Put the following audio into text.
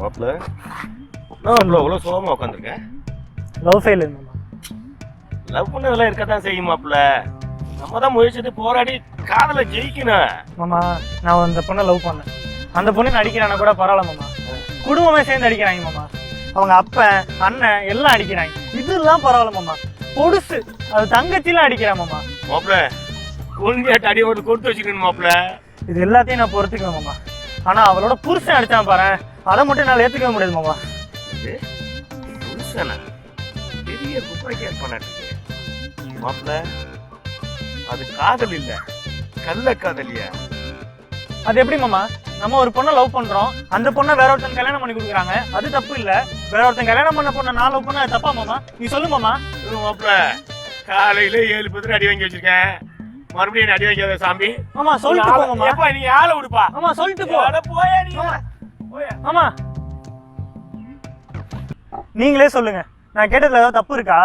மாப்பிள்ள மாப்பிள்ள அவ்வளோ சோகமாக உட்காந்துருக்கேன் லவ் ஃபெயில் லவ் பண்ணதெல்லாம் இருக்க தான் செய்யும் மாப்பிள்ள நம்ம தான் முயற்சிட்டு போராடி காதலை ஜெயிக்கணும். மாமா நான் அந்த பொண்ணை லவ் பண்ணேன் அந்த பொண்ணு நடிக்கிறானா கூட பரவாயில்ல மாமா. குடும்பமே சேர்ந்து அடிக்கிறாங்க மாமா. அவங்க அப்பன் அண்ணன் எல்லாம் அடிக்கிறாங்க இதெல்லாம் பரவாயில்ல மாமா. பொடுசு. அது தங்கச்சிலாம் அடிக்கிறான் மாமா. மாப்பிள்ள உண்மையாட்டு அடி ஒரு கொடுத்து வச்சுக்கணும் மாப்பிள்ள இது எல்லாத்தையும் நான் பொறுத்துக்குவேன் மாமா. ஆனா அவளோட புருஷன் அடிச்சான் பாரு. அதை மட்டும் என்னால் ஏத்துக்க முடியாது மாமா. புருஷனா? பெரிய குப்பைக்கேர் பண்ணாட்டு மாப்பிள்ள அது காதல் இல்ல. கள்ள காதலியா? அது எப்படி மாமா? நம்ம ஒரு பொண்ணை லவ் பண்றோம். அந்த பொண்ணை வேற ஒருத்தன் கல்யாணம் பண்ணி கொடுக்குறாங்க. அது தப்பு இல்ல. வேற ஒருத்தன் கல்யாணம் பண்ண பொண்ணை நான் லவ் பண்ண அது தப்பா மாமா? நீ சொல்லு மாமா. மாப்பிள்ள காலையில ஏழு பேர் அடி வாங்கி வச்சிருக்கேன். மறுபடியும் அடி வாங்காத சாமி? மாமா சொல்லிட்டு போ மாமா ஏப்பா, நீ ஆளை விடுப்பா மாமா சொல்லிட்டு போ. அட போயா நீ. ஆமா. நீங்களே சொல்லுங்க. நான் கேட்டதுல ஏதாவது தப்பு இருக்கா?